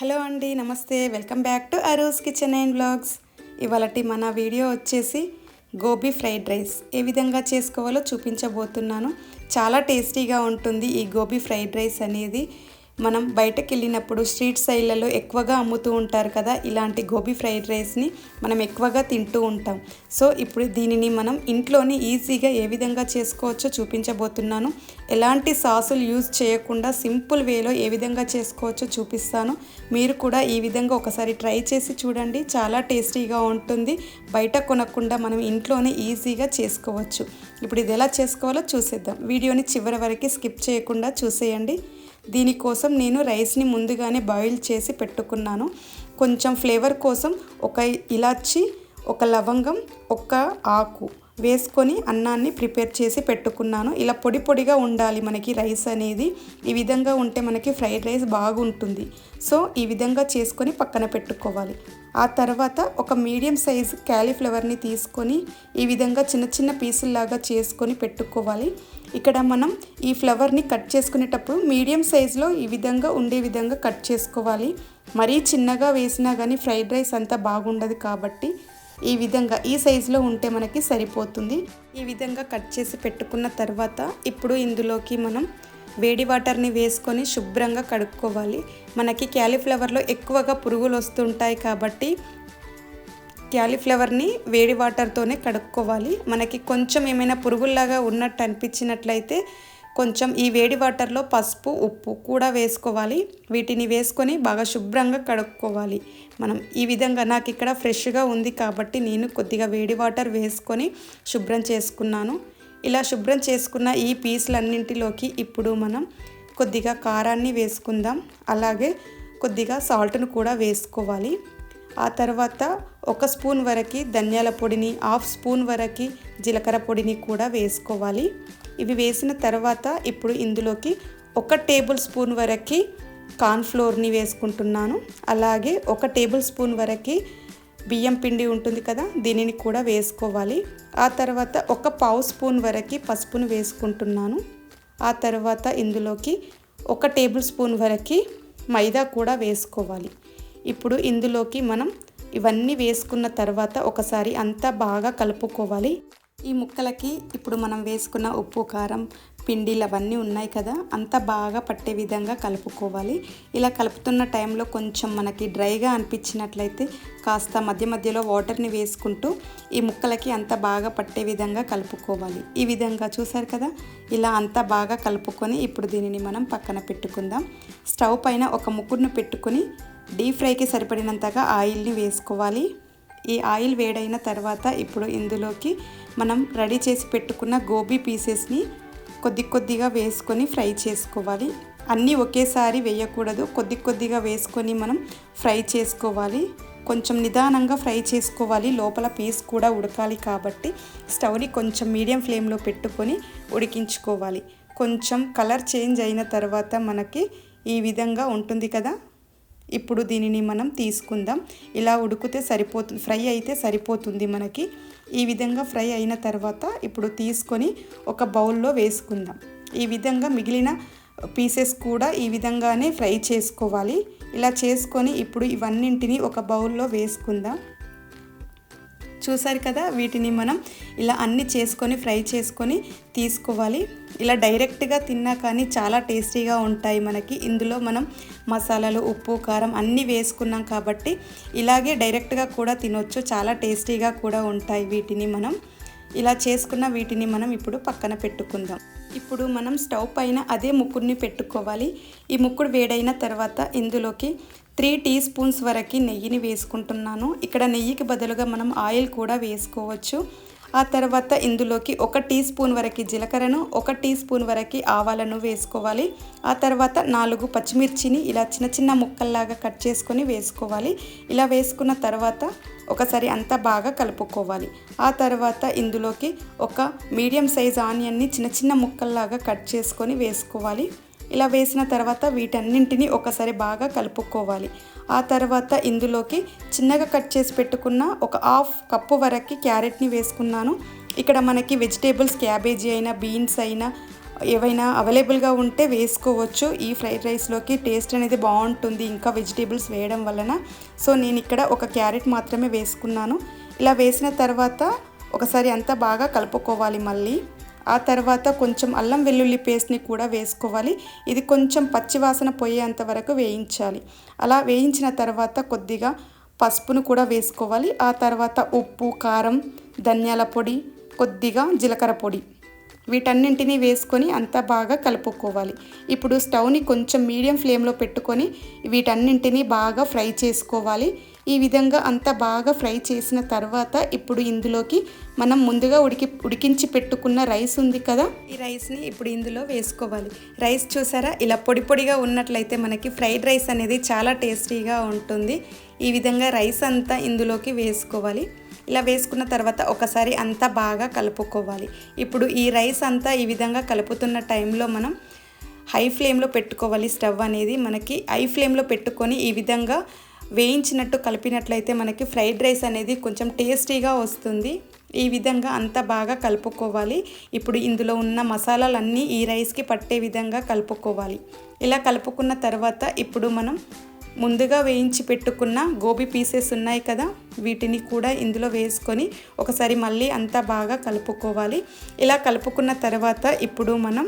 Hello అండి నమస్తే. Welcome back to Aru's kitchen and blogs ఇవాళటి మన వీడియో వచ్చేసి గోబీ ఫ్రైడ్ రైస్. ఏ విధంగా చేసుకోవాలో చూపించబోతున్నాను. చాలా టేస్టీగా ఉంటుంది ఈ గోబీ ఫ్రైడ్ రైస్ అనేది. మనం బయటకు వెళ్ళినప్పుడు స్ట్రీట్ సైడ్లలో ఎక్కువగా అమ్ముతూ ఉంటారు కదా ఇలాంటి గోబీ ఫ్రైడ్ రైస్ని మనం ఎక్కువగా తింటూ ఉంటాం. సో ఇప్పుడు దీనిని మనం ఇంట్లోనే ఈజీగా ఏ విధంగా చేసుకోవచ్చో చూపించబోతున్నాను. ఎలాంటి సాసులు యూజ్ చేయకుండా సింపుల్ వేలో ఏ విధంగా చేసుకోవచ్చో చూపిస్తాను. మీరు కూడా ఈ విధంగా ఒకసారి ట్రై చేసి చూడండి. చాలా టేస్టీగా ఉంటుంది. బయట కొనకుండా మనం ఇంట్లోనే ఈజీగా చేసుకోవచ్చు. ఇప్పుడు ఇది ఎలా చేసుకోవాలో చూసేద్దాం. వీడియోని చివరి వరకు స్కిప్ చేయకుండా చూసేయండి. దీనికోసం నేను రైస్ని ముందుగానే బాయిల్ చేసి పెట్టుకున్నాను. కొంచెం ఫ్లేవర్ కోసం ఒక ఇలాచి ఒక లవంగం ఒక ఆకు. వేసుకొని అన్నాన్ని ప్రిపేర్ చేసి పెట్టుకున్నాను. ఇలా పొడి పొడిగా ఉండాలి మనకి రైస్ అనేది. ఈ విధంగా ఉంటే మనకి ఫ్రైడ్ రైస్ బాగుంటుంది. సో ఈ విధంగా చేసుకొని పక్కన పెట్టుకోవాలి. ఆ తర్వాత ఒక మీడియం సైజ్ క్యాలీఫ్లవర్ని తీసుకొని ఈ విధంగా చిన్న చిన్న పీసుల్లాగా చేసుకొని పెట్టుకోవాలి. ఇక్కడ మనం ఈ ఫ్లవర్ని కట్ చేసుకునేటప్పుడు మీడియం సైజులో ఈ విధంగా ఉండే విధంగా కట్ చేసుకోవాలి. మరీ చిన్నగా వేసినా కానీ ఫ్రైడ్ రైస్ అంతా బాగుండదు కాబట్టి ఈ విధంగా ఈ సైజులో ఉంటే మనకి సరిపోతుంది. ఈ విధంగా కట్ చేసి పెట్టుకున్న తర్వాత ఇప్పుడు ఇందులోకి మనం వేడి వాటర్ని వేసుకొని శుభ్రంగా కడుక్కోవాలి. మనకి క్యాలీఫ్లవర్లో ఎక్కువగా పురుగులు వస్తుంటాయి కాబట్టి క్యాలీఫ్లవర్ని వేడి వాటర్తోనే కడుక్కోవాలి. మనకి కొంచెం ఏమైనా పురుగుల్లాగా ఉన్నట్టు అనిపించినట్లయితే కొంచెం ఈ వేడి వాటర్లో పసుపు ఉప్పు కూడా వేసుకోవాలి. వీటిని వేసుకొని బాగా శుభ్రంగా కడుక్కోవాలి. మనం ఈ విధంగా నాకు ఇక్కడ ఫ్రెష్గా ఉంది కాబట్టి నేను కొద్దిగా వేడి వాటర్ వేసుకొని శుభ్రం చేసుకున్నాను. ఇలా శుభ్రం చేసుకున్న ఈ పీసులన్నింటిలోకి ఇప్పుడు మనం కొద్దిగా కారాన్ని వేసుకుందాం. అలాగే కొద్దిగా సాల్ట్ను కూడా వేసుకోవాలి. ఆ తర్వాత ఒక స్పూన్ వరకు ధనియాల పొడిని హాఫ్ స్పూన్ వరకు జీలకర్ర పొడిని కూడా వేసుకోవాలి. ఇవి వేసిన తర్వాత ఇప్పుడు ఇందులోకి ఒక టేబుల్ స్పూన్ వరకు కార్న్ఫ్లోర్ని వేసుకుంటున్నాను. అలాగే ఒక టేబుల్ స్పూన్ వరకు బియ్యం పిండి ఉంటుంది కదా దీనిని కూడా వేసుకోవాలి. ఆ తర్వాత ఒక పావు స్పూన్ వరకు పసుపును వేసుకుంటున్నాను. ఆ తర్వాత ఇందులోకి ఒక టేబుల్ స్పూన్ వరకు మైదా కూడా వేసుకోవాలి. ఇప్పుడు ఇందులోకి మనం ఇవన్నీ వేసుకున్న తర్వాత ఒకసారి అంతా బాగా కలుపుకోవాలి. ఈ ముక్కలకి ఇప్పుడు మనం వేసుకున్న ఉప్పు కారం పిండిలు అవన్నీ ఉన్నాయి కదా అంతా బాగా పట్టే విధంగా కలుపుకోవాలి. ఇలా కలుపుతున్న టైంలో కొంచెం మనకి డ్రైగా అనిపించినట్లయితే కాస్త మధ్య మధ్యలో వాటర్ని వేసుకుంటూ ఈ ముక్కలకి అంత బాగా పట్టే విధంగా కలుపుకోవాలి. ఈ విధంగా చూసారు కదా ఇలా అంతా బాగా కలుపుకొని ఇప్పుడు దీనిని మనం పక్కన పెట్టుకుందాం. స్టవ్ పైన ఒక ముక్కుడును పెట్టుకొని డీప్ ఫ్రైకి సరిపడినంతగా ఆయిల్ని వేసుకోవాలి. ఈ ఆయిల్ వేడైన తర్వాత ఇప్పుడు ఇందులోకి మనం రెడీ చేసి పెట్టుకున్న గోబీ పీసెస్ని కొద్ది కొద్దిగా వేసుకొని ఫ్రై చేసుకోవాలి. అన్నీ ఒకేసారి వేయకూడదు. కొద్ది కొద్దిగా వేసుకొని మనం ఫ్రై చేసుకోవాలి. కొంచెం నిదానంగా ఫ్రై చేసుకోవాలి. లోపల పీస్ కూడా ఉడకాలి కాబట్టి స్టవ్ని కొంచెం మీడియం ఫ్లేమ్లో పెట్టుకొని ఉడికించుకోవాలి. కొంచెం కలర్ చేంజ్ అయిన తర్వాత మనకి ఈ విధంగా ఉంటుంది కదా? ఇప్పుడు దీనిని మనం తీసుకుందాం. ఇలా ఉడికితే సరిపోతుంది ఫ్రై అయితే సరిపోతుంది మనకి. ఈ విధంగా ఫ్రై అయిన తర్వాత ఇప్పుడు తీసుకొని ఒక బౌల్లో వేసుకుందాం. ఈ విధంగా మిగిలిన పీసెస్ కూడా ఈ విధంగానే ఫ్రై చేసుకోవాలి. ఇలా చేసుకొని ఇప్పుడు ఇవన్నింటిని ఒక బౌల్లో వేసుకుందాం. చూసారు కదా వీటిని మనం ఇలా అన్ని చేసుకొని ఫ్రై చేసుకొని తీసుకోవాలి. ఇలా డైరెక్ట్గా తిన్నా కానీ చాలా టేస్టీగా ఉంటాయి మనకి. ఇందులో మనం మసాలాలు ఉప్పు కారం అన్నీ వేసుకున్నాం కాబట్టి ఇలాగే డైరెక్ట్గా కూడా తినొచ్చు. చాలా టేస్టీగా కూడా ఉంటాయి వీటిని మనం. ఇలా చేసుకున్న వీటిని మనం ఇప్పుడు పక్కన పెట్టుకుందాం. ఇప్పుడు మనం స్టవ్ పైన అదే ముక్కుడిని పెట్టుకోవాలి. ఈ ముక్కుడు వేడైన తర్వాత ఇందులోకి త్రీ టీ స్పూన్స్ వరకు నెయ్యిని వేసుకుంటున్నాను. ఇక్కడ నెయ్యికి బదులుగా మనం ఆయిల్ కూడా వేసుకోవచ్చు. ఆ తర్వాత ఇందులోకి ఒక టీ స్పూన్ వరకు జీలకర్రను ఒక టీ స్పూన్ వరకు ఆవాలను వేసుకోవాలి. ఆ తర్వాత నాలుగు పచ్చిమిర్చిని ఇలా చిన్న చిన్న ముక్కల్లాగా కట్ చేసుకొని వేసుకోవాలి. ఇలా వేసుకున్న తర్వాత ఒకసారి అంతా బాగా కలుపుకోవాలి. ఆ తర్వాత ఇందులోకి ఒక మీడియం సైజ్ ఆనియన్ని చిన్న చిన్న ముక్కల్లాగా కట్ చేసుకొని వేసుకోవాలి. ఇలా వేసిన తర్వాత వీటన్నింటినీ ఒకసారి బాగా కలుపుకోవాలి. ఆ తర్వాత ఇందులోకి చిన్నగా కట్ చేసి పెట్టుకున్న ఒక హాఫ్ కప్పు వరకు క్యారెట్ని వేసుకున్నాను. ఇక్కడ మనకి వెజిటేబుల్స్ క్యాబేజీ అయినా బీన్స్ అయినా ఏవైనా అవైలబుల్గా ఉంటే వేసుకోవచ్చు. ఈ ఫ్రైడ్ రైస్లోకి టేస్ట్ అనేది బాగుంటుంది ఇంకా వెజిటేబుల్స్ వేయడం వలన. సో నేను ఇక్కడ ఒక క్యారెట్ మాత్రమే వేసుకున్నాను. ఇలా వేసిన తర్వాత ఒకసారి అంతా బాగా కలుపుకోవాలి మళ్ళీ. ఆ తర్వాత కొంచెం అల్లం వెల్లుల్లి పేస్ట్ని కూడా వేసుకోవాలి. ఇది కొంచెం పచ్చివాసన పోయేంత వరకు వేయించాలి. అలా వేయించిన తర్వాత కొద్దిగా పసుపును కూడా వేసుకోవాలి. ఆ తర్వాత ఉప్పు కారం ధనియాల పొడి కొద్దిగా జీలకర్ర పొడి వీటన్నింటినీ వేసుకొని అంతా బాగా కలుపుకోవాలి. ఇప్పుడు స్టవ్ని కొంచెం మీడియం ఫ్లేమ్లో పెట్టుకొని వీటన్నింటినీ బాగా ఫ్రై చేసుకోవాలి. ఈ విధంగా అంతా బాగా ఫ్రై చేసిన తర్వాత ఇప్పుడు ఇందులోకి మనం ముందుగా ఉడికి ఉడికించి పెట్టుకున్న రైస్ ఉంది కదా? ఈ రైస్ని ఇప్పుడు ఇందులో వేసుకోవాలి. రైస్ చూసారా? ఇలా పొడి పొడిగా ఉన్నట్లయితే మనకి ఫ్రైడ్ రైస్ అనేది చాలా టేస్టీగా ఉంటుంది. ఈ విధంగా రైస్ అంతా ఇందులోకి వేసుకోవాలి. ఇలా వేసుకున్న తర్వాత ఒకసారి అంతా బాగా కలుపుకోవాలి. ఇప్పుడు ఈ రైస్ అంతా ఈ విధంగా కలుపుతున్న టైంలో మనం హై ఫ్లేమ్లో పెట్టుకోవాలి. స్టవ్ అనేది మనకి హై ఫ్లేమ్లో పెట్టుకొని ఈ విధంగా వేయించినట్టు కలిపినట్లయితే మనకి ఫ్రైడ్ రైస్ అనేది కొంచెం టేస్టీగా వస్తుంది. ఈ విధంగా అంతా బాగా కలుపుకోవాలి. ఇప్పుడు ఇందులో ఉన్న మసాలాలన్నీ ఈ రైస్కి పట్టే విధంగా కలుపుకోవాలి. ఇలా కలుపుకున్న తర్వాత ఇప్పుడు మనం ముందుగా వేయించి పెట్టుకున్న గోబీ పీసెస్ ఉన్నాయి కదా వీటిని కూడా ఇందులో వేసుకొని ఒకసారి మళ్ళీ అంతా బాగా కలుపుకోవాలి. ఇలా కలుపుకున్న తర్వాత ఇప్పుడు మనం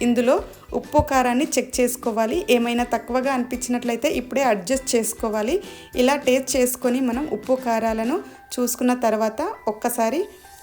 ఇందులో ఉప్పు కారాన్ని చెక్ చేసుకోవాలి. ఏమైనా తక్కువగా అనిపించినట్లయితే ఇప్పుడే అడ్జస్ట్ చేసుకోవాలి. ఇలా టేస్ట్ చేసుకొని మనం ఉప్పు కారాలను చూసుకున్న తర్వాత ఒక్కసారి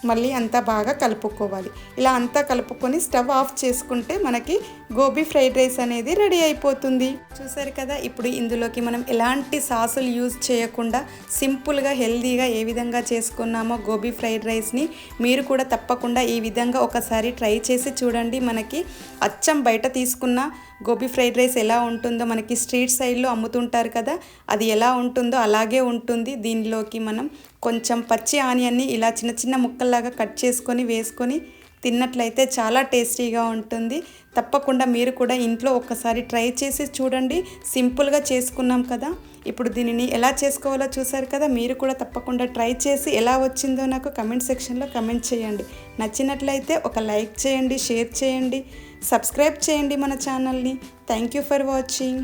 మళ్ళీ అంతా బాగా కలుపుకోవాలి. ఇలా అంతా కలుపుకొని స్టవ్ ఆఫ్ చేసుకుంటే మనకి గోబీ ఫ్రైడ్ రైస్ అనేది రెడీ అయిపోతుంది. చూసారు కదా ఇప్పుడు ఇందులోకి మనం ఎలాంటి సాసులు యూజ్ చేయకుండా సింపుల్గా హెల్దీగా ఏ విధంగా చేసుకున్నామో గోబీ ఫ్రైడ్ రైస్ని మీరు కూడా తప్పకుండా ఈ విధంగా ఒకసారి ట్రై చేసి చూడండి. మనకి అచ్చం బయట తీసుకున్న గోబీ ఫ్రైడ్ రైస్ ఎలా ఉంటుందో మనకి స్ట్రీట్ సైడ్లో అమ్ముతుంటారు కదా అది ఎలా ఉంటుందో అలాగే ఉంటుంది. దీనిలోకి మనం కొంచెం పచ్చి ఆనియన్ని ఇలా చిన్న చిన్న ముక్కల్లాగా కట్ చేసుకొని వేసుకొని తిన్నట్లయితే చాలా టేస్టీగా ఉంటుంది. తప్పకుండా మీరు కూడా ఇంట్లో ఒక్కసారి ట్రై చేసి చూడండి. సింపుల్గా చేసుకున్నాం కదా. ఇప్పుడు దీనిని ఎలా చేసుకోవాలో చూసారు కదా మీరు కూడా తప్పకుండా ట్రై చేసి ఎలా వచ్చిందో నాకు కమెంట్ సెక్షన్లో కమెంట్ చేయండి. నచ్చినట్లయితే ఒక లైక్ చేయండి షేర్ చేయండి. సబ్స్క్రైబ్ చేయండి మన ఛానల్ని. Thank you for watching